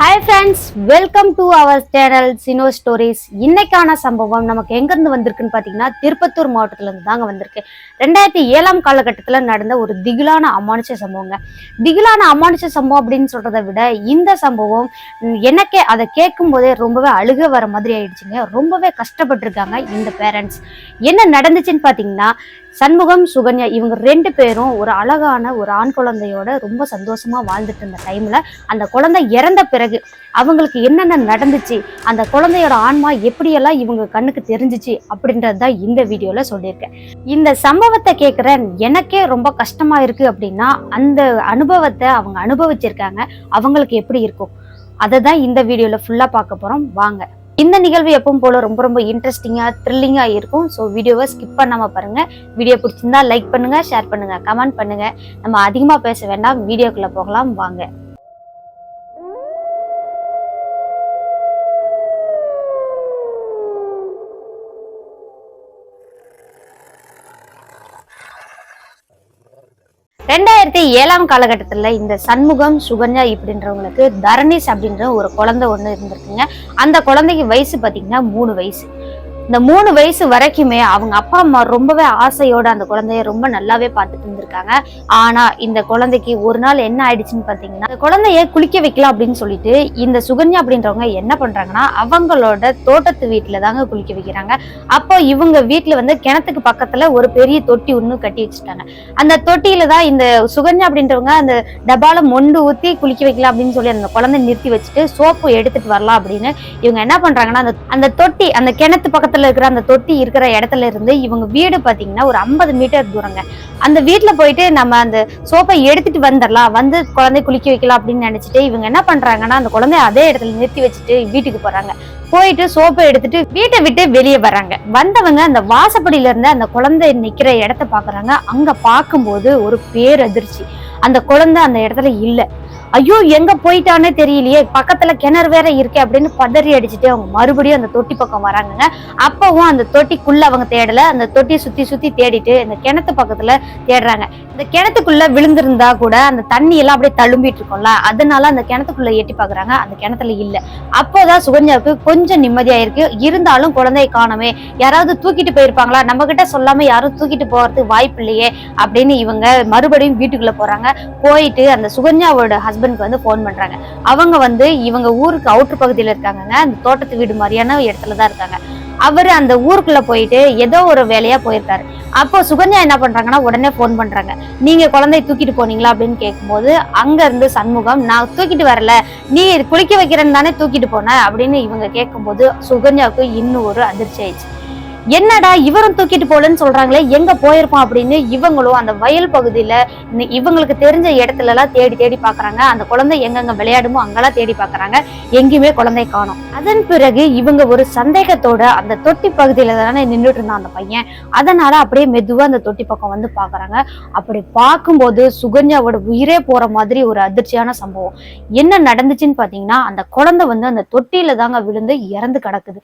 Hi friends welcome to our channel Cine Stories இன்னைக்கான சம்பவம் நமக்கு எங்கேருந்து வந்திருக்குன்னு பார்த்தீங்கன்னா திருப்பத்தூர் மாவட்டத்திலேருந்து தாங்க வந்திருக்கு. ரெண்டாயிரத்தி ஏழாம் காலகட்டத்தில் நடந்த ஒரு திகிலான அமானுஷ சம்பவங்க. திகிலான அமானுஷ சம்பவம் அப்படின்னு சொல்கிறத விட இந்த சம்பவம் எனக்கே அதை கேட்கும் போதே ரொம்பவே அழுக வர மாதிரி ஆயிடுச்சுங்க. ரொம்பவே கஷ்டப்பட்டிருக்காங்க இந்த பேரண்ட்ஸ் என்ன நடந்துச்சுன்னு பார்த்தீங்கன்னா சண்முகம் சுகன்யா இவங்க ரெண்டு பேரும் ஒரு அழகான ஒரு ஆண் குழந்தையோட ரொம்ப சந்தோஷமா வாழ்ந்துட்டு இருந்த டைம்ல அந்த குழந்தை இறந்த பிறகு அவங்களுக்கு என்னென்ன நடந்துச்சு அந்த குழந்தையோட ஆன்மா எப்படியெல்லாம் இவங்க கண்ணுக்கு தெரிஞ்சிச்சு அப்படின்றது தான் இந்த வீடியோல சொல்லியிருக்கேன். இந்த சம்பவத்தை கேட்குறேன் எனக்கே ரொம்ப கஷ்டமா இருக்கு அப்படின்னா அந்த அனுபவத்தை அவங்க அனுபவிச்சிருக்காங்க அவங்களுக்கு எப்படி இருக்கும்? அதை தான் இந்த வீடியோவில் ஃபுல்லாக பார்க்க போகிறோம் வாங்க. இந்த நிகழ்வு எப்பவும் போல ரொம்ப ரொம்ப இன்ட்ரெஸ்டிங்காக த்ரில்லிங்காக இருக்கும். ஸோ வீடியோவை ஸ்கிப் பண்ணாமல் பாருங்கள் வீடியோ பிடிச்சிருந்தா லைக் பண்ணுங்கள் ஷேர் பண்ணுங்கள் கமெண்ட் பண்ணுங்கள் நம்ம அதிகமாக பேச வேண்டாம். வீடியோக்குள்ளே போகலாம். வாங்க. ரெண்டாயிரத்தி ஏழாம் காலகட்டத்தில் இந்த சண்முகம் சுகன்யா இப்படின்றவங்களுக்கு தரணிஸ் அப்படின்ற ஒரு குழந்தை ஒன்று இருந்திருக்குங்க. அந்த குழந்தைக்கு வயசு பார்த்தீங்கன்னா மூணு வயசு. இந்த மூணு வயசு வரைக்குமே அவங்க அப்பா அம்மா ரொம்பவே ஆசையோட அந்த குழந்தைய ரொம்ப நல்லாவே பார்த்துட்டு இருந்திருக்காங்க. ஆனா இந்த குழந்தைக்கு ஒரு நாள் என்ன ஆயிடுச்சுன்னு பார்த்தீங்கன்னா அந்த குழந்தைய குளிக்க வைக்கலாம் அப்படின்னு சொல்லிட்டு இந்த சுகன்யா அப்படின்றவங்க என்ன பண்றாங்கன்னா அவங்களோட தோட்டத்து வீட்டுல தாங்க குளிக்க வைக்கிறாங்க. அப்போ இவங்க வீட்டுல வந்து கிணத்துக்கு பக்கத்துல ஒரு பெரிய தொட்டி ஒன்று கட்டி வச்சுட்டாங்க. அந்த தொட்டியில தான் இந்த சுகன்யா அப்படின்றவங்க அந்த டப்பால மொண்டு ஊத்தி குளிக்க வைக்கலாம் அப்படின்னு சொல்லி அந்த குழந்தை நிறுத்தி வச்சுட்டு சோப்பு எடுத்துட்டு வரலாம் அப்படின்னு இவங்க என்ன பண்றாங்கன்னா அந்த அந்த தொட்டி அந்த கிணத்து பக்கத்துல இருக்கிற அந்த தொட்டி இருக்கிற இடத்துல இருந்து இவங்க வீடு பாத்தீங்கன்னா ஒரு ஐம்பது மீட்டர் தூரங்க. அந்த வீட்டுல போயிட்டு நம்ம அந்த சோப்பை எடுத்துட்டு வந்துடலாம் வந்து குழந்தை குளிக்க வைக்கலாம் அப்படின்னு நினைச்சிட்டு இவங்க என்ன பண்றாங்கன்னா அந்த குழந்தைய அதே இடத்துல நிறுத்தி வச்சுட்டு வீட்டுக்கு போறாங்க. போயிட்டு சோப்பை எடுத்துட்டு வீட்டை விட்டு வெளியே வர்றாங்க. வந்தவங்க அந்த வாசப்படியில இருந்து அந்த குழந்தை நிக்கிற இடத்த பாக்குறாங்க. அங்க பார்க்கும்போது ஒரு பேரதிர்ச்சி. அந்த குழந்தை அந்த இடத்துல இல்ல. ஐயோ எங்க போயிட்டானே தெரியலையே. பக்கத்துல கிணறு வேற இருக்கே அப்படின்னு பதறி அடிச்சுட்டு அவங்க மறுபடியும் அந்த தொட்டி பக்கம் வராங்கங்க. அப்பவும் அந்த தொட்டிக்குள்ள அவங்க தேடல. அந்த தொட்டியை சுத்தி சுத்தி தேடிட்டு இந்த கிணத்து பக்கத்துல தேடுறாங்க. இந்த கிணத்துக்குள்ள விழுந்திருந்தா கூட அந்த தண்ணி எல்லாம் அப்படியே தழும்பிட்டு இருக்கும்ல. அதனால அந்த கிணத்துக்குள்ள எட்டி பாக்குறாங்க. அந்த கிணத்துல இல்ல. அப்போதான் சுகன்யாவுக்கு கொஞ்சம் நிம்மதியா இருக்கு இருந்தாலும் குழந்தை காணமே. யாராவது தூக்கிட்டு போயிருப்பாங்களா? நம்ம கிட்ட சொல்லாம யாரும் தூக்கிட்டு போறதுக்கு வாய்ப்பு இல்லையே அப்படின்னு இவங்க மறுபடியும் வீட்டுக்குள்ள போறாங்க. போயிட்டு அந்த சுகன்யாவோட ஹஸ்பண்ட் ஹஸ்பண்ட்க்கு வந்து ஃபோன் பண்ணுறாங்க அவங்க வந்து இவங்க ஊருக்கு அவுட்ரு பகுதியில் இருக்காங்கங்க. அந்த தோட்டத்து வீடு மாதிரியான இடத்துல தான் இருக்காங்க. அவர் அந்த ஊருக்குள்ள போயிட்டு ஏதோ ஒரு வேலையா போயிருக்காரு. அப்போ சுகன்யா என்ன பண்றாங்கன்னா உடனே ஃபோன் பண்றாங்க. நீங்க குழந்தைய தூக்கிட்டு போனீங்களா? அப்படின்னு கேட்கும்போது அங்க இருந்து சண்முகம் நான் தூக்கிட்டு வரல. நீ குளிக்க வைக்கிறேன்னு தானே தூக்கிட்டு போன? அப்படின்னு இவங்க கேட்கும்போது சுகன்யாவுக்கு இன்னும் ஒரு அதிர்ச்சி ஆயிடுச்சு. என்னடா இவரும் தூக்கிட்டு போலன்னு சொல்றாங்களே எங்க போயிருப்பான் அப்படின்னு இவங்களும் அந்த வயல் பகுதியில இவங்களுக்கு தெரிஞ்ச இடத்துல எல்லாம் தேடி தேடி பாக்குறாங்க. அந்த குழந்தை எங்கெங்க விளையாடுமோ அங்கெல்லாம் தேடி பாக்குறாங்க. எங்கேயுமே குழந்தை காணும். அதன் பிறகு இவங்க ஒரு சந்தேகத்தோட அந்த தொட்டி பகுதியில தானே நின்றுட்டு இருந்தான் அந்த பையன். அதனால அப்படியே மெதுவா அந்த தொட்டி பக்கம் வந்து பாக்குறாங்க. அப்படி பார்க்கும்போது சுகன்யாவோட உயிரே போற மாதிரி ஒரு அதிர்ச்சியான சம்பவம். என்ன நடந்துச்சுன்னு பாத்தீங்கன்னா அந்த குழந்தை வந்து அந்த தொட்டியில தாங்க விழுந்து இறந்து கிடக்குது.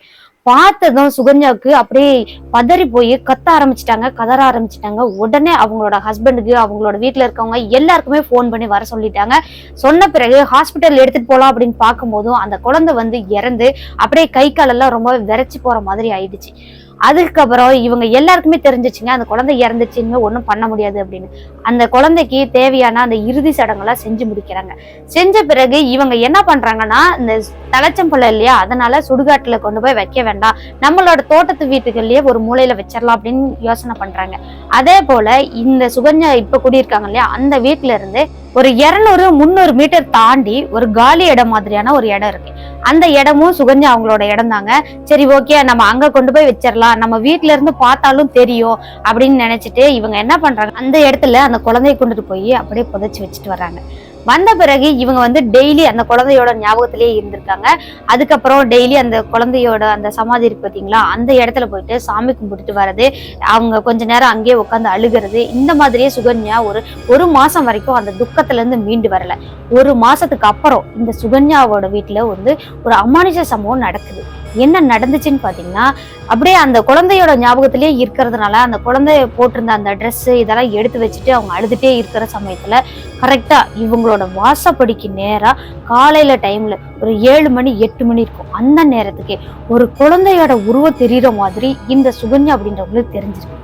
பார்த்ததும் சுகன்யாவுக்கு அப்படியே பதறி போய் கத்த ஆரம்பிச்சிட்டாங்க கதற ஆரம்பிச்சிட்டாங்க. உடனே அவங்களோட ஹஸ்பண்டுக்கு அவங்களோட வீட்டில் இருக்கவங்க எல்லாருக்குமே ஃபோன் பண்ணி வர சொல்லிட்டாங்க. சொன்ன பிறகு ஹாஸ்பிட்டல் எடுத்துட்டு போகலாம் அப்படின்னு பார்க்கும்போதும் அந்த குழந்தை வந்து இறந்து அப்படியே கை காலெல்லாம் ரொம்ப விரைச்சி போற மாதிரி ஆயிடுச்சு. அதுக்கப்புறம் இவங்க எல்லாருக்குமே தெரிஞ்சிச்சுங்க அந்த குழந்தை இறந்துச்சுன்னு ஒன்றும் பண்ண முடியாது அப்படின்னு. அந்த குழந்தைக்கு தேவையான அந்த இறுதி சடங்கெல்லாம் செஞ்சு முடிக்கிறாங்க. செஞ்ச பிறகு இவங்க என்ன பண்றாங்கன்னா இந்த தலைச்சம்பழம் இல்லையா அதனால சுடுகாட்டுல கொண்டு போய் வைக்க வேண்டாம். நம்மளோட தோட்டத்து வீட்டுகள்லயே ஒரு மூலையில வச்சிடலாம் அப்படின்னு யோசனை பண்றாங்க. அதே போல இந்த சுகன்யா இப்ப குடியிருக்காங்க இல்லையா அந்த வீட்டுல இருந்து ஒரு இருநூறு முந்நூறு மீட்டர் தாண்டி ஒரு காலி இடம் மாதிரியான ஒரு இடம் இருக்கு. அந்த இடமும் சுகன்யா அவங்களோட இடம் தாங்க சரி ஓகே நம்ம அங்க கொண்டு போய் வச்சிடலாம். நம்ம வீட்டில இருந்து பார்த்தாலும் தெரியும் அப்படின்னு நினைச்சிட்டு இவங்க என்ன பண்றாங்க? அந்த இடத்துல அந்த குழந்தைய கொண்டுட்டு போய் அப்படியே புதைச்சு வச்சுட்டு வர்றாங்க. வந்த பிறகு இவங்க வந்து டெய்லி அந்த குழந்தையோட ஞாபகத்திலேயே இருந்திருக்காங்க. அதுக்கப்புறம் டெய்லி அந்த குழந்தையோட அந்த சமாதி இருக்கு பார்த்தீங்களா அந்த இடத்துல போயிட்டு சாமி கும்பிட்டுட்டு வர்றது அவங்க கொஞ்ச நேரம் அங்கேயே உட்காந்து அழுகிறது இந்த மாதிரியே சுகன்யா ஒரு ஒரு மாசம் வரைக்கும் அந்த துக்கத்துல இருந்து மீண்டு வரல. ஒரு மாசத்துக்கு அப்புறம் இந்த சுகன்யாவோட வீட்டுல வந்து ஒரு அமானுஷ சம்பவம் நடக்குது. என்ன நடந்துச்சுன்னு பார்த்தீங்கன்னா அப்படியே அந்த குழந்தையோட ஞாபகத்திலே இருக்கிறதுனால அந்த குழந்தைய போட்டிருந்த அந்த ட்ரெஸ்ஸு இதெல்லாம் எடுத்து வச்சுட்டு அவங்க அழுதுட்டே இருக்கிற சமயத்தில் கரெக்டாக இவங்களோட வாசப்படிக்கு நேராக காலையில் டைமில் ஒரு ஏழு மணி எட்டு மணி இருக்கும். அந்த நேரத்துக்கே ஒரு குழந்தையோட உருவம் தெரிகிற மாதிரி இந்த சுகன்யா அப்படின்றவங்களுக்கு தெரிஞ்சிருக்கு.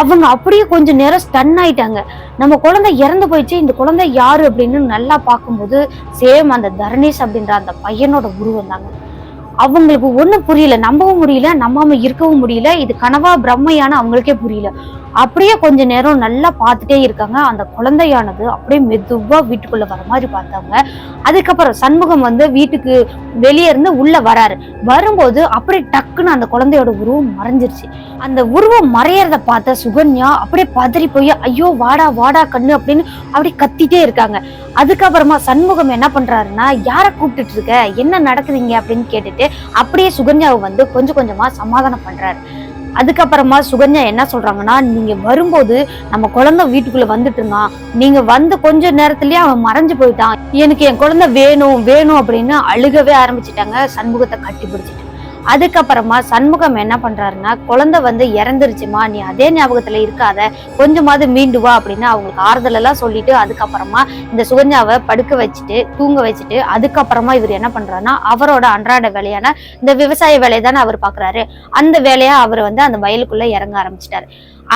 அவங்க அப்படியே கொஞ்ச நேரம் ஸ்டன் ஆயிட்டாங்க. நம்ம குழந்தை இறந்து போயிடுச்சு. இந்த குழந்தை யாரு அப்படின்னு நல்லா பார்க்கும்போது சேம் அந்த தரணேஷ் அப்படின்ற அந்த பையனோட உருவம் தாங்க. அவங்களுக்கு ஒன்றும் புரியல நம்பவும் முடியல நம்பாம இருக்கவும் முடியல இது கனவா பிரம்மையான அவங்களுக்கே புரியல. அப்படியே கொஞ்ச நேரம் நல்லா பார்த்துட்டே இருக்காங்க. அந்த குழந்தையானது அப்படியே மெதுவா வீட்டுக்குள்ள வர மாதிரி பார்த்தாங்க. அதுக்கப்புறம் சண்முகம் வந்து வீட்டுக்கு வெளியே இருந்து உள்ள வராரு. வரும்போது அப்படியே டக்குன்னு அந்த குழந்தையோட உருவம் மறைஞ்சிருச்சு. அந்த உருவம் மறையறத பார்த்த சுகன்யா அப்படியே பதறி போய் ஐயோ வாடா வாடா கண்ணு அப்படின்னு அப்படியே கத்திட்டே இருக்காங்க. அதுக்கப்புறமா சண்முகம் என்ன பண்றாருன்னா யாரை கூப்பிட்டுட்டு இருக்க? என்ன நடக்குதுங்க அப்படின்னு கேட்டுட்டு அப்படியே சுகன்யாவை வந்து கொஞ்சம் கொஞ்சமா சமாதானம் பண்றாரு. அதுக்கப்புறமா சுகன்யா என்ன சொல்றாங்கன்னா நீங்க வரும்போது நம்ம குழந்தை வீட்டுக்குள்ள வந்துட்டு இருந்தான். நீங்க வந்து கொஞ்ச நேரத்துலயே அவன் மறைஞ்சு போயிட்டான். எனக்கு என் குழந்தை வேணும் வேணும் அப்படின்னு அழுகவே ஆரம்பிச்சிட்டாங்க. சண்முகத்தை கட்டி பிடிச்சி அதுக்கப்புறமா சண்முகம் என்ன பண்றாருன்னா குழந்தை வந்து இறந்துருச்சுமா நீ அதே ஞாபகத்துல இருக்காத கொஞ்சமாவது மீண்டு வா அப்படின்னு அவங்களுக்கு ஆறுதல் எல்லாம் சொல்லிட்டு அதுக்கப்புறமா இந்த சுகன்யாவை படுக்க வச்சுட்டு தூங்க வச்சுட்டு அதுக்கப்புறமா இவர் என்ன பண்றாருன்னா அவரோட அன்றாட வேலையான இந்த விவசாய வேலையை தானே அவர் பாக்குறாரு. அந்த வேலையா அவர் வந்து அந்த வயலுக்குள்ள இறங்க ஆரம்பிச்சிட்டாரு.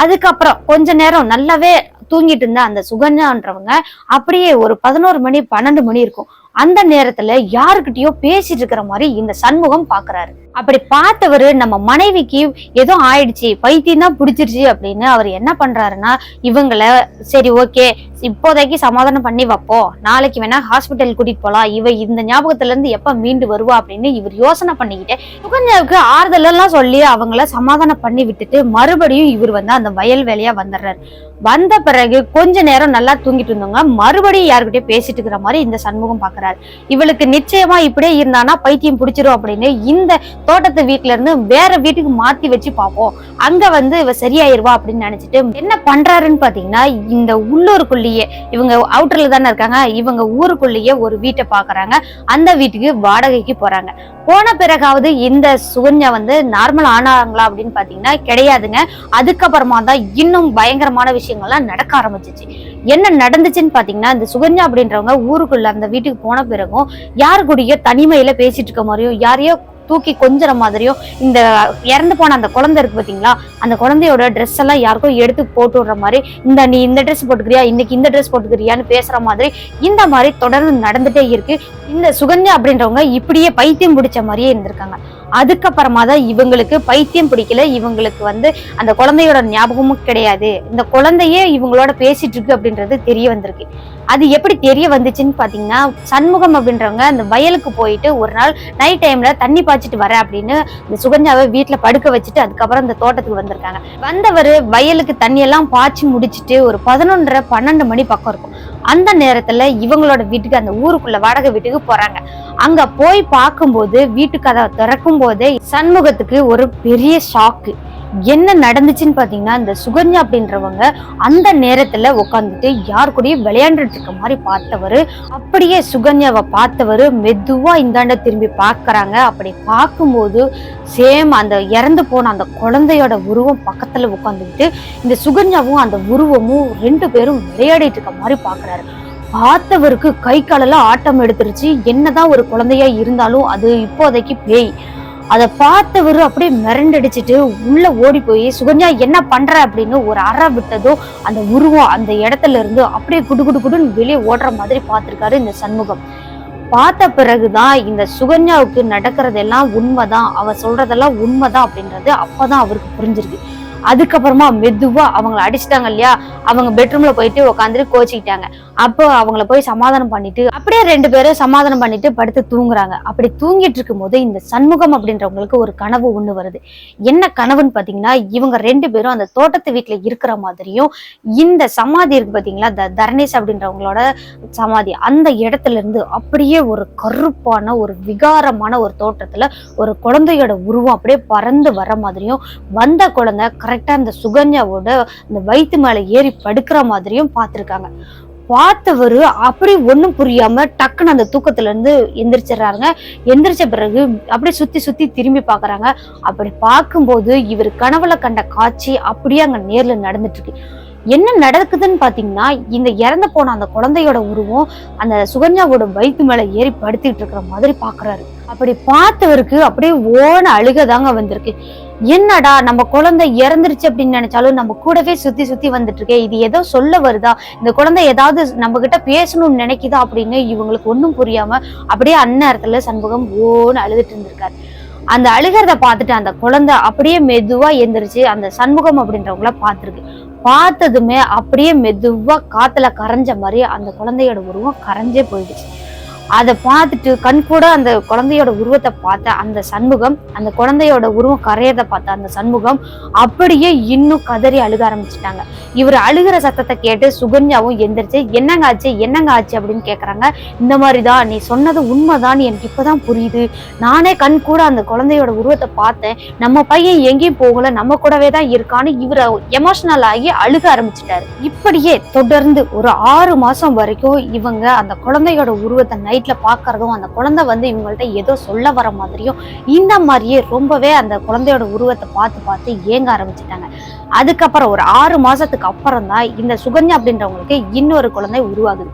அதுக்கப்புறம் கொஞ்ச நேரம் நல்லாவே தூங்கிட்டு இருந்த அந்த சுகன்யான்றவங்க அப்படியே ஒரு பதினோரு மணி பன்னெண்டு மணி இருக்கும். அந்த நேரத்துல யாருக்கிட்டயோ பேசிட்டு இருக்கிற மாதிரி இந்த சண்முகம் பாக்குறாரு. அப்படி பார்த்தவர் நம்ம மனைவிக்கு ஏதோ ஆயிடுச்சு பைத்தியம் தான் பிடிச்சிருச்சு அப்படின்னு அவர் என்ன பண்றாருன்னா இவங்கள சரி ஓகே இப்போதைக்கு சமாதானம் பண்ணி வைப்போம். நாளைக்கு வேணா ஹாஸ்பிட்டல் கூட்டிட்டு போலாம். இவ இந்த ஞாபகத்துல இருந்து எப்ப மீண்டு வருவா அப்படின்னு இவர் யோசனை பண்ணிக்கிட்டே கொஞ்சம் ஆறுதல் எல்லாம் சொல்லி அவங்கள சமாதானம் பண்ணி விட்டுட்டு மறுபடியும் இவர் வந்து அந்த வயல் வேலையா வந்துடுறாரு. வந்த பிறகு கொஞ்ச நேரம் நல்லா தூங்கிட்டு இருந்தவங்க மறுபடியும் யாருக்கிட்டே பேசிட்டு இருக்கிற மாதிரி இந்த சண்முகம் பாக்குறாரு. இவளுக்கு நிச்சயமா இப்படியே இருந்தானா பைத்தியம் பிடிச்சிரும் அப்படின்னு இந்த தோட்டத்து வீட்டுல இருந்து வேற வீட்டுக்கு மாத்தி வச்சு பார்ப்போம். அங்க வந்து இவ சரியாயிருவா அப்படின்னு நினைச்சிட்டு என்ன பண்றாருன்னு பாத்தீங்கன்னா இந்த உள்ளூருக்குள்ளேயே இவங்க அவுட்டர்ல தானே இருக்காங்க இவங்க ஊருக்குள்ளேயே ஒரு வீட்டை பாக்குறாங்க. அந்த வீட்டுக்கு வாடகைக்கு போறாங்க. போன பிறகாவது இந்த சுகன்யா வந்து நார்மல் ஆனாங்களா அப்படின்னு பாத்தீங்கன்னா கிடையாதுங்க. அதுக்கப்புறமா தான் இன்னும் பயங்கரமான விஷயங்கள்லாம் நடக்க ஆரம்பிச்சிச்சு. என்ன நடந்துச்சுன்னு பாத்தீங்கன்னா இந்த சுகன்யா அப்படின்றவங்க ஊருக்குள்ள அந்த வீட்டுக்கு போன பிறகும் யாரு கூடயோ தனிமையில பேசிட்டு இருக்க மாதிரியும் யாரையோ தூக்கி கொஞ்சற மாதிரியும் இந்த இறந்து போன அந்த குழந்தை இருக்கு பார்த்தீங்களா அந்த குழந்தையோட ட்ரெஸ் எல்லாம் யாருக்கும் எடுத்து போட்டு விடுற மாதிரி இந்த நீ இந்த ட்ரெஸ் போட்டுக்கிறியா இன்னைக்கு இந்த ட்ரெஸ் போட்டுக்கிறியான்னு பேசுற மாதிரி இந்த மாதிரி தொடர்ந்து நடந்துட்டே இருக்கு. இந்த சுகன்யா அப்படின்றவங்க இப்படியே பைத்தியம் பிடிச்ச மாதிரியே இருந்திருக்காங்க. அதுக்கப்புறமா தான் இவங்களுக்கு பைத்தியம் பிடிக்கல. இவங்களுக்கு வந்து அந்த குழந்தையோட ஞாபகமும் கிடையாது. இந்த குழந்தையே இவங்களோட பேசிட்டு இருக்கு அப்படின்றது தெரிய வந்திருக்கு. அது எப்படி தெரிய வந்துச்சுன்னு பார்த்தீங்கன்னா சண்முகம் அப்படின்றவங்க அந்த வயலுக்கு போயிட்டு ஒரு நாள் நைட் டைம்ல தண்ணி பாய்ச்சிட்டு வரேன் அப்படின்னு இந்த சுகன்யாவை வீட்டில் படுக்க வச்சுட்டு அதுக்கப்புறம் இந்த தோட்டத்துக்கு வந்திருக்காங்க. வந்தவர் வயலுக்கு தண்ணியெல்லாம் பாய்ச்சி முடிச்சிட்டு ஒரு பதினொன்றரை பன்னெண்டு மணி பக்கம் இருக்கும். அந்த நேரத்துல இவங்களோட வீட்டுக்கு அந்த ஊருக்குள்ள வாடகை வீட்டுக்கு போறாங்க. அங்க போய் பார்க்கும்போது வீட்டு கதவை திறக்கும் போதே சண்முகத்துக்கு ஒரு பெரிய ஷாக்கு என்ன நடந்துச்சுன்னு பார்த்தீங்கன்னா இந்த சுகன்யா அப்படின்றவங்க அந்த நேரத்தில் உட்காந்துட்டு யார் கூடயும் விளையாண்டுட்டு இருக்க மாதிரி பார்த்தவர் அப்படியே சுகன்யாவை பார்த்தவர் மெதுவாக இந்தாண்ட திரும்பி பார்க்குறாங்க அப்படி பார்க்கும்போது சேம் அந்த இறந்து போன அந்த குழந்தையோட உருவம் பக்கத்தில் உட்காந்துக்கிட்டு இந்த சுகன்யாவும் அந்த உருவமும் ரெண்டு பேரும் விளையாடிட்டு இருக்க மாதிரி பார்க்குறாரு பார்த்தவருக்கு கை காலெல்லாம் ஆட்டம் எடுத்துருச்சு. என்னதான் ஒரு குழந்தையா இருந்தாலும் அது இப்போதைக்கு பேய். அதை பார்த்தவரு அப்படியே மிரண்டடிச்சிட்டு உள்ள ஓடி போய் சுகன்யா என்ன பண்ற? அப்படின்னு ஒரு அறை விட்டதும் அந்த உருவம் அந்த இடத்துல இருந்து அப்படியே குடு குடு குடுன்னு வெளியே ஓடுற மாதிரி பார்த்திருக்காரு இந்த சண்முகம். பார்த்த பிறகுதான் இந்த சுகன்யாவுக்கு நடக்கிறதெல்லாம் உண்மைதான் அவ சொல்றதெல்லாம் உண்மைதான் அப்படின்றது அப்பதான் அவருக்கு புரிஞ்சிருக்கு. அதுக்கப்புறமா மெதுவா அவங்கள அடிச்சிட்டாங்க இல்லையா? அவங்க பெட்ரூம்ல போயிட்டு உட்காந்துட்டு கோச்சிக்கிட்டாங்க. அப்போ அவங்கள போய் சமாதானம் பண்ணிட்டு அப்படியே ரெண்டு பேரும் சமாதானம் பண்ணிட்டு படுத்து தூங்குறாங்க. அப்படி தூங்கிட்டு இருக்கும்போது இந்த சண்முகம் அப்படின்றவங்களுக்கு ஒரு கனவு ஒண்ணு வருது. என்ன கனவுன்னு பாத்தீங்கன்னா இவங்க ரெண்டு பேரும் அந்த தோட்டத்து வீட்டுல இருக்கிற மாதிரியும் இந்த சமாதி இருக்கு பாத்தீங்களா த தரணேஷ் அப்படின்றவங்களோட சமாதி. அந்த இடத்துல இருந்து அப்படியே ஒரு கருப்பான ஒரு விகாரமான ஒரு தோட்டத்துல ஒரு குழந்தையோட உருவம் அப்படியே பறந்து வர மாதிரியும் வந்த குழந்தை கரெக்டா அந்த சுகன்யாவோட அந்த வயிற்று மேல ஏறி படுக்கிற மாதிரியும் பார்த்திருக்காங்க. பார்த்தவர் அப்படி ஒண்ணும் புரியாம டக்குன்னு அந்த தூக்கத்துல இருந்து எந்திரிச்சிடுறாருங்க. எந்திரிச்ச பிறகு அப்படியே சுத்தி சுத்தி திரும்பி பாக்குறாங்க அப்படி பார்க்கும்போது இவர் கனவுல கண்ட காட்சி அப்படியே அங்க நேர்ல நடந்துட்டு இருக்கு என்ன நடக்குதுன்னு பாத்தீங்கன்னா இந்த இறந்து போன அந்த குழந்தையோட உருவம் அந்த சுகன்யாவோட வயிற்று மேல ஏறி படுத்திட்டு இருக்கிற மாதிரி பாக்குறாரு அப்படி பார்த்தவருக்கு அப்படியே ஓன அழுகதாங்க வந்திருக்கு. என்னடா நம்ம குழந்தை இறந்துருச்சு அப்படின்னு நினைச்சாலும் நம்ம கூடவே சுத்தி சுத்தி வந்துட்டு இருக்கே இது ஏதோ சொல்ல வருதா? இந்த குழந்தை ஏதாவது நம்ம கிட்ட பேசணும்னு நினைக்குதா அப்படின்னு இவங்களுக்கு ஒன்றும் புரியாம அப்படியே அந்நேரத்துல சண்முகம் ஓன்னு அழுதுட்டு இருந்திருக்காரு. அந்த அழுகிறத பார்த்துட்டு அந்த குழந்தை அப்படியே மெதுவா எந்திரிச்சு அந்த சண்முகம் அப்படின்றவங்கள பார்த்துருக்கு. பார்த்ததுமே அப்படியே மெதுவா காத்துல கரைஞ்ச மாதிரி அந்த குழந்தையோட உருவம் கரைஞ்சே போயிடுச்சு. அதை பார்த்துட்டு கண் கூட அந்த குழந்தையோட உருவத்தை பார்த்த அந்த சண்முகம் அந்த குழந்தையோட உருவம் கரையதை பார்த்த அந்த சண்முகம் அப்படியே இன்னும் கதறி அழுக ஆரம்பிச்சிட்டாங்க. இவர் அழுகிற சத்தத்தை கேட்டு சுகன்யாவும் எந்திரிச்சு என்னங்க ஆச்சு? என்னங்க ஆச்சு? அப்படின்னு கேட்குறாங்க இந்த மாதிரி தான் நீ சொன்னது உண்மைதான் எனக்கு இப்போதான் புரியுது. நானே கண் கூட அந்த குழந்தையோட உருவத்தை பார்த்தேன். நம்ம பையன் எங்கேயும் போகல நம்ம கூடவே தான் இருக்கான்னு இவரை எமோஷனல் ஆகி அழுக ஆரம்பிச்சிட்டாரு. இப்படியே தொடர்ந்து ஒரு ஆறு மாசம் வரைக்கும் இவங்க அந்த குழந்தையோட உருவத்தை நைட்ல பாக்குறதும் அந்த குழந்தை வந்து இவங்கள்ட்ட ஏதோ சொல்ல வர மாதிரியும் இந்த மாதிரியே ரொம்பவே அந்த குழந்தையோட உருவத்தை பார்த்து பார்த்து ஏங்க ஆரம்பிச்சிட்டாங்க. அதுக்கப்புறம் ஒரு ஆறு மாசத்துக்கு அப்புறம் தான் இந்த சுகன்யா அப்படின்றவங்களுக்கு இன்னொரு குழந்தை உருவாகுது.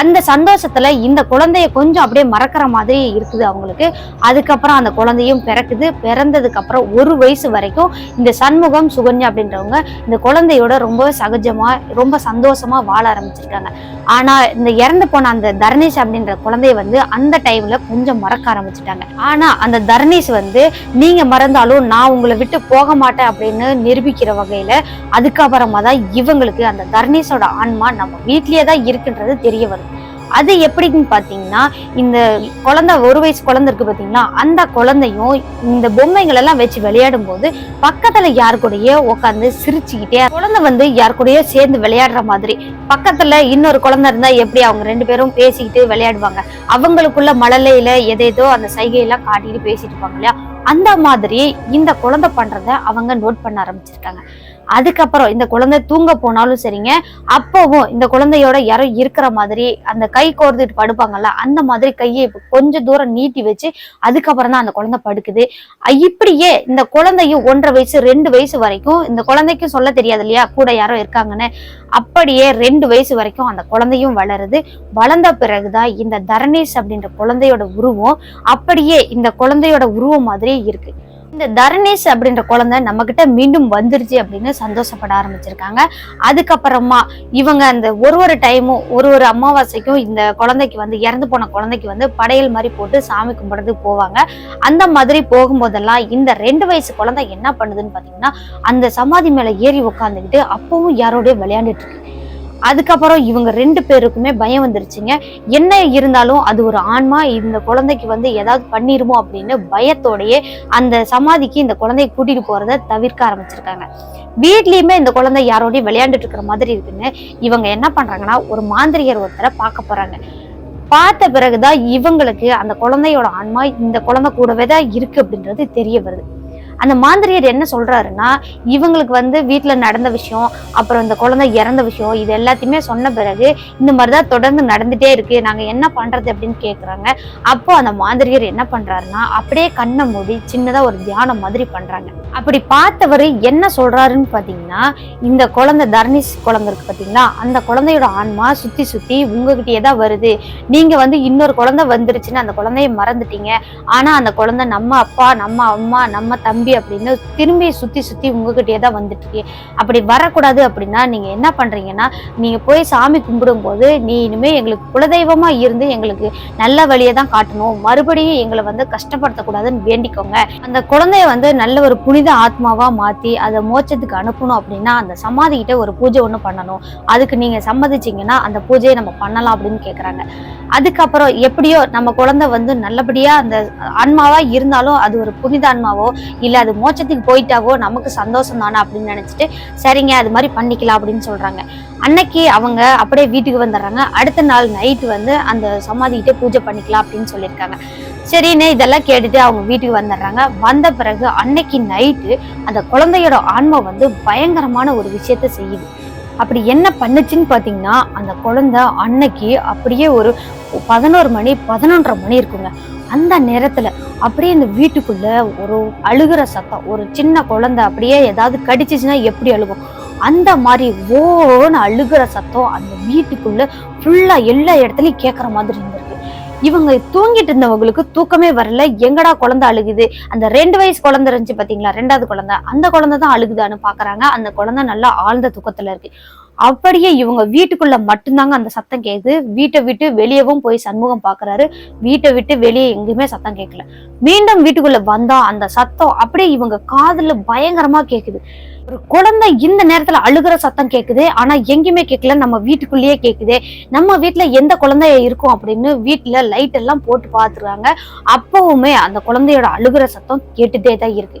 அந்த சந்தோஷத்துல இந்த குழந்தைய கொஞ்சம் அப்படியே மறக்கிற மாதிரி இருக்குது அவங்களுக்கு. அதுக்கப்புறம் அந்த குழந்தையும் பிறக்குது. பிறந்ததுக்கு அப்புறம் ஒரு வயசு வரைக்கும் இந்த சண்முகம் சுகன்யா அப்படின்றவங்க இந்த குழந்தையோட ரொம்ப சகஜமா ரொம்ப சந்தோஷமா வாழ ஆரம்பிச்சிருக்காங்க. ஆனா இந்த இறந்து போன அந்த தர்ணேஷ் அப்படின்ற குழந்தைய வந்து அந்த டைம்ல கொஞ்சம் மறக்க ஆரம்பிச்சிட்டாங்க. ஆனா அந்த தர்ணேஷ் வந்து நீங்க மறந்தாலும் நான் உங்களை விட்டு போக மாட்டேன் அப்படின்னு நிரூபிக்கிற வகையில அதுக்கப்புறமா தான் இவங்களுக்கு அந்த தர்ணேஷோட ஆன்மா நம்ம வீட்லயே தான் இருக்குன்றது தெரிய வருது. அது எப்படின்னு பார்த்தீங்கன்னா இந்த குழந்தை ஒரு வயசு குழந்தை இருக்கு பார்த்தீங்கன்னா அந்த குழந்தையும் இந்த பொம்மைகள் எல்லாம் வச்சு விளையாடும் போது பக்கத்துல யாரு கூடயே உட்காந்து சிரிச்சுக்கிட்டே குழந்தை வந்து யார் கூடயே சேர்ந்து விளையாடுற மாதிரி. பக்கத்துல இன்னொரு குழந்தை இருந்தா எப்படி அவங்க ரெண்டு பேரும் பேசிக்கிட்டு விளையாடுவாங்க? அவங்களுக்குள்ள மழலையில எதேதோ அந்த சைகையெல்லாம் காட்டிட்டு பேசிட்டு இருப்பாங்க இல்லையா? அந்த மாதிரி இந்த குழந்தை பண்றத அவங்க நோட் பண்ண ஆரம்பிச்சிருக்காங்க. அதுக்கப்புறம் இந்த குழந்தை தூங்க போனாலும் சரிங்க அப்பவும் இந்த குழந்தையோட யாரோ இருக்கிற மாதிரி அந்த கை கோர்த்துட்டு படுப்பாங்கல்ல அந்த மாதிரி கையை கொஞ்சம் கொஞ்ச தூரம் நீட்டி வச்சு அதுக்கப்புறம் தான் அந்த குழந்தை படுக்குது. இப்படியே இந்த குழந்தையும் ஒன்றரை வயசு ரெண்டு வயசு வரைக்கும் இந்த குழந்தைக்கும் சொல்ல தெரியாது இல்லையா கூட யாரோ இருக்காங்கன்னு. அப்படியே ரெண்டு வயசு வரைக்கும் அந்த குழந்தையும் வளருது. வளர்ந்த பிறகுதான் இந்த தரணேஷ் அப்படின்ற குழந்தையோட உருவம் அப்படியே இந்த குழந்தையோட உருவம் மாதிரியே இருக்கு. இந்த தரணேஷ் அப்படின்ற குழந்தை நம்ம கிட்ட மீண்டும் வந்துருச்சு அப்படின்னு சந்தோஷப்பட ஆரம்பிச்சிருக்காங்க. அதுக்கப்புறமா இவங்க அந்த ஒரு ஒரு டைமும் ஒரு ஒரு அமாவாசைக்கும் இந்த குழந்தைக்கு வந்து இறந்து போன குழந்தைக்கு வந்து படையல் மாதிரி போட்டு சாமி கும்பிடுறதுக்கு போவாங்க. அந்த மாதிரி போகும்போதெல்லாம் இந்த ரெண்டு வயசு குழந்தை என்ன பண்ணுதுன்னு பாத்தீங்கன்னா அந்த சமாதி மேல ஏறி உட்காந்துக்கிட்டு அப்பவும் யாரோடய விளையாண்டுட்டு இருக்கு. அதுக்கப்புறம் இவங்க ரெண்டு பேருக்குமே பயம் வந்துருச்சுங்க. என்ன இருந்தாலும் அது ஒரு ஆன்மா இந்த குழந்தைக்கு வந்து ஏதாவது பண்ணிருமோ அப்படின்னு பயத்தோடையே அந்த சமாதிக்கு இந்த குழந்தைய கூட்டிட்டு போறத தவிர்க்க ஆரம்பிச்சிருக்காங்க. வீட்லயுமே இந்த குழந்தை யாரோடையும் விளையாண்டுட்டு இருக்கிற மாதிரி இருக்குன்னு இவங்க என்ன பண்றாங்கன்னா ஒரு மாந்திரிகர் ஒருத்தரை பார்க்க போறாங்க. பார்த்த பிறகுதான் இவங்களுக்கு அந்த குழந்தையோட ஆன்மா இந்த குழந்தை கூடவே தான் இருக்கு அப்படின்றது தெரிய வருது. அந்த மாந்திரியர் என்ன சொல்றாருன்னா இவங்களுக்கு வந்து வீட்டுல நடந்த விஷயம் அப்புறம் இந்த குழந்தை இறந்த விஷயம் இது எல்லாத்தையுமே சொன்ன பிறகு இந்த மாதிரிதான் தொடர்ந்து நடந்துட்டே இருக்கு நாங்க என்ன பண்றது அப்படின்னு கேக்குறாங்க. அப்போ அந்த மாந்திரியர் என்ன பண்றாருன்னா அப்படியே கண்ணை மூடி சின்னதா ஒரு தியானம் மாதிரி பண்றாங்க. அப்படி பார்த்தவர் என்ன சொல்றாருன்னு பாத்தீங்கன்னா இந்த குழந்தை தர்ணிஸ் குழந்தை இருக்கு பார்த்தீங்களா அந்த குழந்தையோட ஆன்மா சுத்தி சுத்தி உங்ககிட்டயே தான் வருது. நீங்க வந்து இன்னொரு குழந்தை வந்துருச்சுன்னு அந்த குழந்தைய மறந்துட்டீங்க. ஆனா அந்த குழந்தை நம்ம அப்பா நம்ம அம்மா நம்ம தம்பி அப்படின்னு திரும்பி சுத்தி சுத்தி உங்ககிட்டயே தான் வந்துட்டு இருக்கு அப்படி வரக்கூடாது அப்படின்னா நீங்க என்ன பண்றீங்கன்னா நீங்க போய் சாமி கும்பிடும் போது நீ இனிமே எங்களுக்கு குலதெய்வமா இருந்து எங்களுக்கு நல்ல வழியை தான் காட்டணும். மறுபடியும் எங்களை வந்து கஷ்டப்படுத்தக்கூடாதுன்னு வேண்டிக்கோங்க. அந்த குழந்தைய வந்து நல்ல ஒரு புனித ஆத்மாவா மாத்தி அதை மோச்சத்துக்கு அனுப்பணும் அப்படின்னா அந்த சமாதி கிட்ட ஒரு பூஜை ஒண்ணு பண்ணணும். அதுக்கு நீங்க சம்மதிச்சீங்கன்னா அந்த பூஜையை நம்ம பண்ணலாம் அப்படின்னு கேக்குறாங்க. அதுக்கப்புறம் எப்படியோ நம்ம குழந்தை வந்து நல்லபடியா அந்த ஆன்மாவா இருந்தாலும் அது ஒரு புனித ஆன்மாவோ இல்ல அது மோட்சத்துக்கு போயிட்டாவோ நமக்கு சந்தோஷம் தானே அப்படின்னு நினச்சிட்டு சரிங்க அது மாதிரி பண்ணிக்கலாம் அப்படின்னு சொல்றாங்க. அன்னைக்கு அவங்க அப்படியே வீட்டுக்கு வந்துடுறாங்க. அடுத்த நாள் நைட்டு வந்து அந்த சமாதிக்கிட்டே பூஜை பண்ணிக்கலாம் அப்படின்னு சொல்லியிருக்காங்க. சரின்னு இதெல்லாம் கேட்டுட்டு அவங்க வீட்டுக்கு வந்துடுறாங்க. வந்த பிறகு அன்னைக்கு நைட்டு அந்த குழந்தையோட ஆன்மை வந்து பயங்கரமான ஒரு விஷயத்த செய்யுது. அப்படி என்ன பண்ணுச்சுன்னு பார்த்தீங்கன்னா அந்த குழந்தை அன்னைக்கு அப்படியே ஒரு பதினோரு மணி பதினொன்றரை மணி இருக்குங்க. அந்த நேரத்துல அப்படியே இந்த வீட்டுக்குள்ள ஒரு அழுகிற சத்தம் ஒரு சின்ன குழந்தை அப்படியே ஏதாவது கடிச்சிச்சுன்னா எப்படி அழுகும்? அந்த மாதிரி ஓன்னு அழுகிற சத்தம் அந்த வீட்டுக்குள்ள ஃபுல்லா எல்லா இடத்துலயும் கேட்குற மாதிரி இருந்திருக்கு. இவங்க தூங்கிட்டு இருந்தவங்களுக்கு தூக்கமே வரல. எங்கடா குழந்தை அழுகுது? அந்த ரெண்டு வயசு குழந்தை இருந்துச்சு பாத்தீங்களா? ரெண்டாவது குழந்தை. அந்த குழந்தை தான் அழுகுதான்னு பாக்குறாங்க. அந்த குழந்தை நல்லா ஆழ்ந்த தூக்கத்துல இருக்கு. அப்படியே இவங்க வீட்டுக்குள்ள மட்டும்தாங்க அந்த சத்தம் கேக்குது. வீட்டை விட்டு வெளியவும் போய் சண்முகம் பாக்குறாரு. வீட்டை விட்டு வெளியே எங்கேயுமே சத்தம் கேட்கல மீண்டும் வீட்டுக்குள்ள வந்தா அந்த சத்தம் அப்படியே இவங்க காதுல பயங்கரமா கேக்குது. ஒரு குழந்தை இந்த நேரத்துல அழுகிற சத்தம் கேக்குது ஆனா எங்கேயுமே கேட்கல நம்ம வீட்டுக்குள்ளேயே கேக்குது. நம்ம வீட்டுல எந்த குழந்தை இருக்கும் அப்படின்னு வீட்டுல லைட் எல்லாம் போட்டு பாத்துருக்காங்க அப்பவுமே அந்த குழந்தையோட அழுகிற சத்தம் கேட்டுட்டே தான் இருக்கு.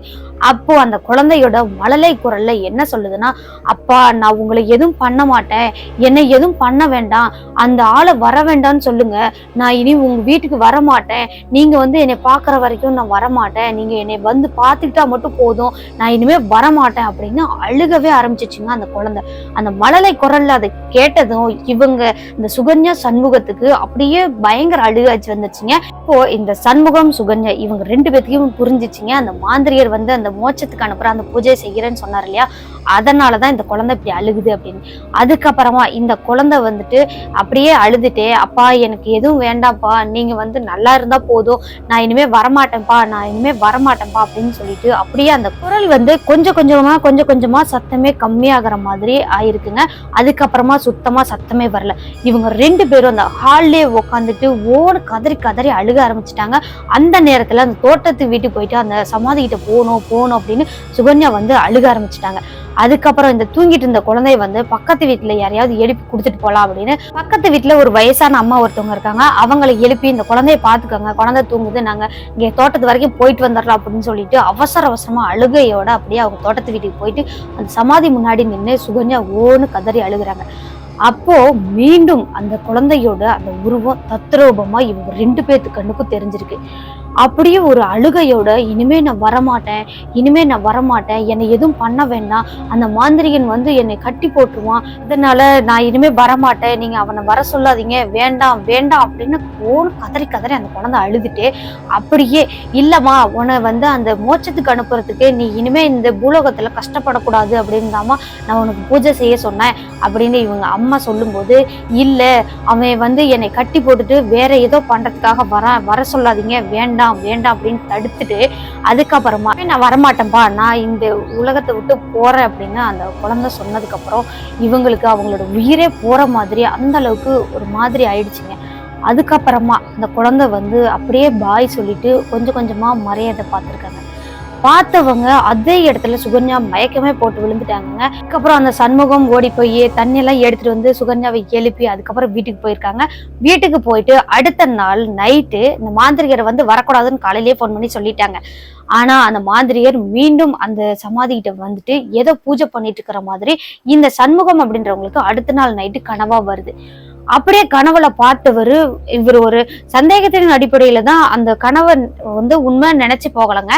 அப்போ அந்த குழந்தையோட மழலை குரல்ல என்ன சொல்லுதுன்னா அப்பா நான் உங்களை எதுவும் பண்ண மாட்டேன். என்னை எதுவும் பண்ண வேண்டாம். அந்த ஆளை வர வேண்டாம்னு சொல்லுங்க. நான் இனி உங்க வீட்டுக்கு வர மாட்டேன் நீங்க வந்து என்னை பாக்குற வரைக்கும் நான் வர மாட்டேன் நீங்க என்னை வந்து பார்த்துக்கிட்டா மட்டும் போதும். நான் இனிமே வர மாட்டேன் அப்படின்னு அழுகவே ஆரம்பிச்சிச்சுங்க அந்த குழந்தை. அந்த மழலை குரல்ல அதை கேட்டதும் இவங்க இந்த சுகன்யா சண்முகத்துக்கு அப்படியே பயங்கர அழுகாச்சு வந்துச்சுங்க. இப்போ இந்த சண்முகம் சுகன்யா இவங்க ரெண்டு பேத்தையும் புரிஞ்சிச்சிங்க. அந்த மாந்திரியர் வந்து அந்த மோட்சத்துக்கு அனுப்புற அந்த பூஜை செய்கிறேன்னு சொன்னார் இல்லையா? அதனாலதான் இந்த குழந்தை இப்படி அழுகுது அப்படின்னு. அதுக்கப்புறமா இந்த குழந்தை வந்துட்டு அப்படியே அழுதுட்டே அப்பா எனக்கு எதுவும் வேண்டாம்ப்பா. நீங்க வந்து நல்லா இருந்தா போதும். நான் இனிமே வரமாட்டேன்ப்பா. நான் இனிமேல் வரமாட்டேன்ப்பா. அப்படின்னு சொல்லிட்டு அப்படியே அந்த குரல் வந்து கொஞ்சம் கொஞ்சமாக கொஞ்சம் கொஞ்சமா சத்தமே கம்மியாகிற மாதிரி ஆயிருக்குங்க. அதுக்கப்புறமா சுத்தமா சத்தமே வரல. இவங்க ரெண்டு பேரும் அந்த ஹால்லே உட்காந்துட்டு ஓடு கதறி கதறி அழுக ஆரம்பிச்சிட்டாங்க. அந்த நேரத்துல அந்த தோட்டத்து வீட்டுக்கு போயிட்டு அந்த சமாதி கிட்ட போகணும் போகணும் அப்படின்னு சுகன்யா வந்து அழுக ஆரம்பிச்சிட்டாங்க. அதுக்கப்புறம் இந்த தூங்கிட்டு இருந்த குழந்தைய வந்து பக்கத்து வீட்டுல யாரையாவது எழுப்பி கொடுத்துட்டு போலாம் அப்படின்னு பக்கத்து வீட்டுல ஒரு வயசான அம்மா ஒருத்தவங்க இருக்காங்க. அவங்களை எழுப்பி இந்த குழந்தைய பாத்துக்கோங்க குழந்தை தூங்குது நாங்க இங்க தோட்டத்து வரைக்கும் போயிட்டு வந்துடலாம் அப்படின்னு சொல்லிட்டு அவசர அவசரமா அழுகையோட அப்படியே அவங்க தோட்டத்து வீட்டுக்கு போயிட்டு அந்த சமாதி முன்னாடி நின்று சுகன்யா ஓன்னு கதறி அழுகுறாங்க. அப்போ மீண்டும் அந்த குழந்தையோட அந்த உருவம் தத்ரூபமா இவங்க ரெண்டு பேர்த்து கண்ணுக்கும் தெரிஞ்சிருக்கு. அப்படியே ஒரு அழுகையோட இனிமே நான் வரமாட்டேன் இனிமே நான் வரமாட்டேன் என்னை எதுவும் பண்ண வேண்டாம். அந்த மாந்திரிகன் வந்து என்னை கட்டி போட்டுருவான். இதனால நான் இனிமே வரமாட்டேன் நீங்க அவனை வர சொல்லாதீங்க வேண்டாம் வேண்டாம் அப்படின்னு கோல் கதறி கதறி அந்த குழந்தை அழுதுட்டு அப்படியே இல்லம்மா உன்னை வந்து அந்த மோச்சத்துக்கு அனுப்புறதுக்கு நீ இனிமே இந்த பூலோகத்துல கஷ்டப்படக்கூடாது அப்படின்னு நான் உனக்கு பூஜை செய்ய சொன்னேன் அப்படின்னு இவங்க அம்மா சொல்லும்போது இல்லை அவன் வந்து என்னை கட்டி போட்டுட்டு வேற ஏதோ பண்றதுக்காக வர வர சொல்லாதீங்க வேண்டாம். வேண்டாம் அப்படின்னு தடுத்துட்டு அதுக்கப்புறமா நான் வரமாட்டேன்ப்பா நான் இந்த உலகத்தை விட்டு போறேன் அப்படின்னு அந்த குழந்தை சொன்னதுக்கப்புறம் இவங்களுக்கு அவங்களோட உயிரே போற மாதிரி அந்த அளவுக்கு ஒரு மாதிரி ஆயிடுச்சுங்க. அதுக்கப்புறமா அந்த குழந்தை வந்து அப்படியே பாய் சொல்லிட்டு கொஞ்சம் கொஞ்சமா மறையதை பார்த்துருக்காங்க. பார்த்தவங்க அதே இடத்துல சுகன்யா மயக்கமே போட்டு விழுந்துட்டாங்க அதுக்கப்புறம் அந்த சண்முகம் ஓடி போய் தண்ணி எல்லாம் எடுத்துட்டு வந்து சுகன்யாவை எழுப்பி அதுக்கப்புறம் வீட்டுக்கு போயிருக்காங்க. வீட்டுக்கு போயிட்டு அடுத்த நாள் நைட்டு இந்த மாந்திரிகரை வந்து வரக்கூடாதுன்னு காலையிலேயே ஃபோன் பண்ணி சொல்லிட்டாங்க. ஆனா அந்த மாந்திரியர் மீண்டும் அந்த சமாதி கிட்ட வந்துட்டு ஏதோ பூஜை பண்ணிட்டு இருக்கிற மாதிரி இந்த சண்முகம் அப்படின்றவங்களுக்கு அடுத்த நாள் நைட்டு கனவா வருது. அப்படியே கனவுல பார்த்தவர் இவர் ஒரு சந்தேகத்தின் அடிப்படையில தான் அந்த கனவை வந்து உண்மை நினைச்சு போகலங்க.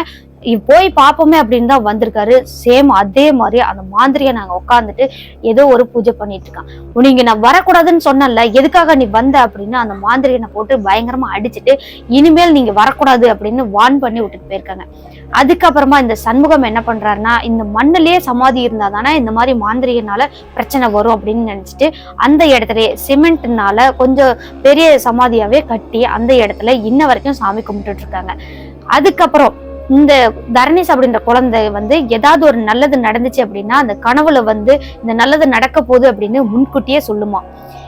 போய் பார்ப்போமே அப்படின்னு தான் வந்திருக்காரு. சேம் அதே மாதிரி அந்த மாந்திரியை நாங்கள் உட்காந்துட்டு ஏதோ ஒரு பூஜை பண்ணிட்டு இருக்கான் நீங்க நான் வரக்கூடாதுன்னு சொன்னல எதுக்காக நீ வந்த அப்படின்னு அந்த மாந்திரியனை போட்டு பயங்கரமா அடிச்சுட்டு இனிமேல் நீங்க வரக்கூடாது அப்படின்னு வான் பண்ணி விட்டுட்டு போயிருக்காங்க. அதுக்கப்புறமா இந்த சண்முகம் என்ன பண்றாருன்னா இந்த மண்ணிலேயே சமாதி இருந்தா தானே இந்த மாதிரி மாந்திரியனால பிரச்சனை வரும் அப்படின்னு நினைச்சிட்டு அந்த இடத்துல சிமெண்ட்னால கொஞ்சம் பெரிய சமாதியாவே கட்டி அந்த இடத்துல இன்ன வரைக்கும் சாமி கும்பிட்டுட்டு இருக்காங்க. அதுக்கப்புறம் இந்த தரணிஸ் அப்படின்ற குழந்தை வந்து ஏதாவது ஒரு நல்லது நடந்துச்சு அப்படின்னா அந்த கனவுல வந்து இந்த நல்லது நடக்க போகுது அப்படின்னு முன்கூட்டியே சொல்லுமா?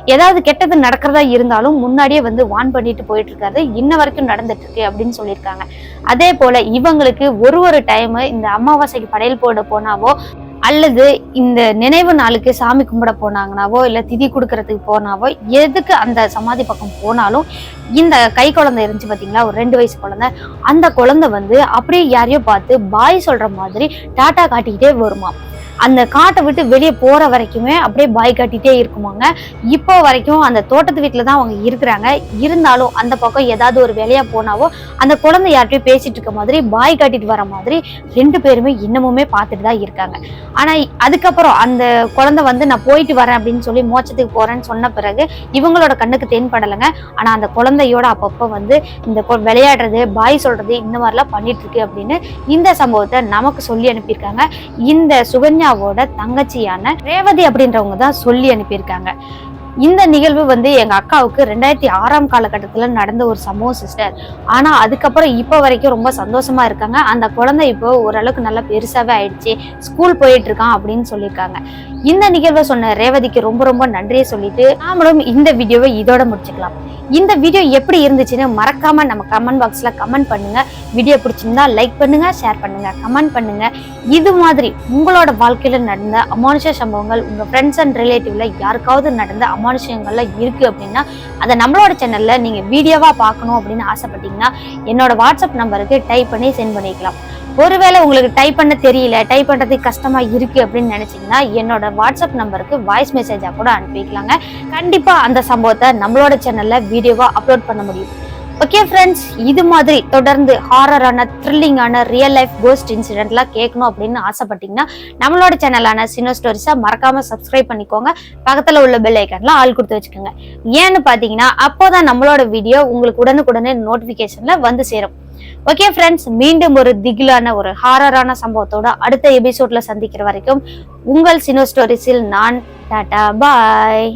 ஏதாவது கெட்டது நடக்கிறதா இருந்தாலும் முன்னாடியே வந்து வான் பண்ணிட்டு போயிட்டு இருக்காரு. இன்ன வரைக்கும் நடந்துட்டு இருக்கு அப்படின்னு சொல்லியிருக்காங்க. அதே போல இவங்களுக்கு ஒரு ஒரு டைம் இந்த அமாவாசைக்கு படையல் போட போனாவோ அல்லது இந்த நினைவு நாளுக்கு சாமி கும்பிட போனாங்கனாவோ இல்ல திதி கொடுக்கறதுக்கு போனாவோ எதுக்கு அந்த சமாதி பக்கம் போனாலும் இந்த கை குழந்தை இருந்துச்சு பாத்தீங்களா ஒரு ரெண்டு வயசு குழந்தை அந்த குழந்தை வந்து அப்படியே யாரையோ பார்த்து பாய் சொல்ற மாதிரி டாட்டா காட்டிக்கிட்டே வருமா? அந்த காட்டை விட்டு வெளியே போற வரைக்குமே அப்படியே பாய் காட்டிட்டே இருக்குமாங்க. இப்போ வரைக்கும் அந்த தோட்டத்து வீட்டில் தான் அவங்க இருக்கிறாங்க. இருந்தாலும் அந்த பக்கம் ஏதாவது ஒரு வேலையா போனாவோ அந்த குழந்தை யார்கிட்டயும் பேசிட்டு இருக்க மாதிரி பாய் காட்டிட்டு வர மாதிரி ரெண்டு பேருமே இன்னமுமே பார்த்துட்டு தான் இருக்காங்க. ஆனா அதுக்கப்புறம் அந்த குழந்தை வந்து நான் போயிட்டு வரேன் அப்படின்னு சொல்லி மோச்சத்துக்கு போறேன்னு சொன்ன பிறகு இவங்களோட கண்ணுக்கு தென்படலைங்க ஆனா அந்த குழந்தையோட அப்பப்போ வந்து இந்த விளையாடுறது பாய் சொல்றது இந்த மாதிரிலாம் பண்ணிட்டு இருக்கு அப்படின்னு இந்த சம்பவத்தை நமக்கு சொல்லி அனுப்பியிருக்காங்க. இந்த சுகன்யா சுகன்யாவோட தங்கச்சியான ரேவதி அப்படின்றவங்க தான் சொல்லி அனுப்பியிருக்காங்க. இந்த நிகழ்வு வந்து எங்க அக்காவுக்கு ரெண்டாயிரத்தி ஆறாம் காலகட்டத்தில் நடந்த ஒரு சம்பவம் சிஸ்டர் ஆனா அதுக்கப்புறம் இப்போ வரைக்கும் ரொம்ப சந்தோஷமா இருக்காங்க. அந்த குழந்தை இப்போ ஓரளவுக்கு நல்லா பெருசாவே ஆயிடுச்சு. ஸ்கூல் போயிட்டு இருக்கான் அப்படின்னு சொல்லியிருக்காங்க. இந்த நிகழ்வை சொன்ன ரேவதிக்கு ரொம்ப ரொம்ப நன்றியை சொல்லிட்டு நாமளும் இந்த வீடியோவை இதோட முடிச்சுக்கலாம். இந்த வீடியோ எப்படி இருந்துச்சுன்னு மறக்காம நம்ம கமெண்ட் பாக்ஸ்ல கமெண்ட் பண்ணுங்க. வீடியோ பிடிச்சிருந்தா லைக் பண்ணுங்க ஷேர் பண்ணுங்க கமெண்ட் பண்ணுங்க. இது மாதிரி உங்களோட வாழ்க்கையில நடந்த அமானுஷ சம்பவங்கள் உங்க ஃப்ரெண்ட்ஸ் அண்ட் ரிலேட்டிவ்ல யாருக்காவது நடந்த அமானுஷங்கள்ல இருக்கு அப்படின்னா அதை நம்மளோட சேனல்ல நீங்க வீடியோவா பார்க்கணும் அப்படின்னு ஆசைப்பட்டீங்கன்னா என்னோட வாட்ஸ்அப் நம்பருக்கு டைப் பண்ணி சென்ட் பண்ணிக்கலாம். ஒருவேளை உங்களுக்கு டைப் பண்ண தெரியல டைப் பண்ணுறதுக்கு கஷ்டமாக இருக்குது அப்படின்னு நினச்சிங்கன்னா என்னோட வாட்ஸ்அப் நம்பருக்கு வாய்ஸ் மெசேஜாக கூட அனுப்பிக்கலாங்க கண்டிப்பாக அந்த சம்பவத்தை நம்மளோட சேனலில் வீடியோவாக அப்லோட் பண்ண முடியும். ஓகே ஃப்ரெண்ட்ஸ் இது மாதிரி தொடர்ந்து ஹாரரான த்ரில்லிங்கான ரியல் லைஃப் கோஸ்ட் இன்சிடென்ட்லாம் கேட்கணும் அப்படின்னு ஆசைப்பட்டீங்கன்னா நம்மளோட சேனலான சினோ ஸ்டோரிஸை மறக்காமல் சப்ஸ்கிரைப் பண்ணிக்கோங்க. பக்கத்தில் உள்ள பெல் ஐக்கன்ல ஆள் கொடுத்து வச்சுக்கோங்க. ஏன்னு பார்த்தீங்கன்னா அப்போ தான் நம்மளோட வீடியோ உங்களுக்கு உடனுக்குடனே நோட்டிஃபிகேஷனில் வந்து சேரும். ஓகே ஃப்ரெண்ட்ஸ் மீண்டும் ஒரு திகிலான ஒரு ஹாரரான சம்பவத்தோட அடுத்த எபிசோட்ல சந்திக்கிற வரைக்கும் உங்கள் சினோ ஸ்டோரிஸில் நான் டாடா பாய்